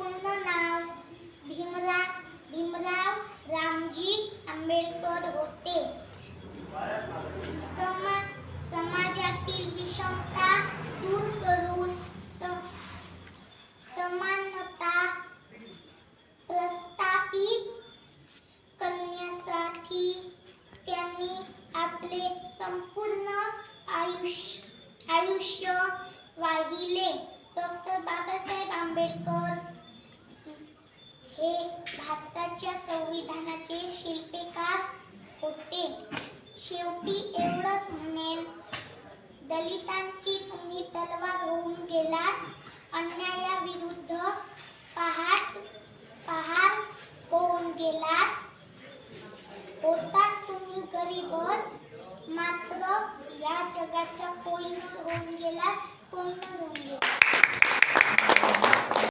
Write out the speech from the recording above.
पूर्ण नाव भीमरा भीमराव रामजी आंबेडकर होते. समा समाजातील विषमता दूर करून समानता प्रस्थापित करण्यासाठी त्यांनी आपले संपूर्ण आयुष्य आयुष्य वाहिले. डॉक्टर बाबासाहेब आंबेडकर भारताच्या संविधानाचे शिल्पकार होते. शेवटी एवढंच म्हणेल. दलितांची तुम्ही तलवार होऊन गेलात. अन्यायाविरुद्ध पहाट पहार होऊन गेलात. होता तुम्ही गरीबच. मात्र या जगाचा कोयना होऊन गेलात कोयना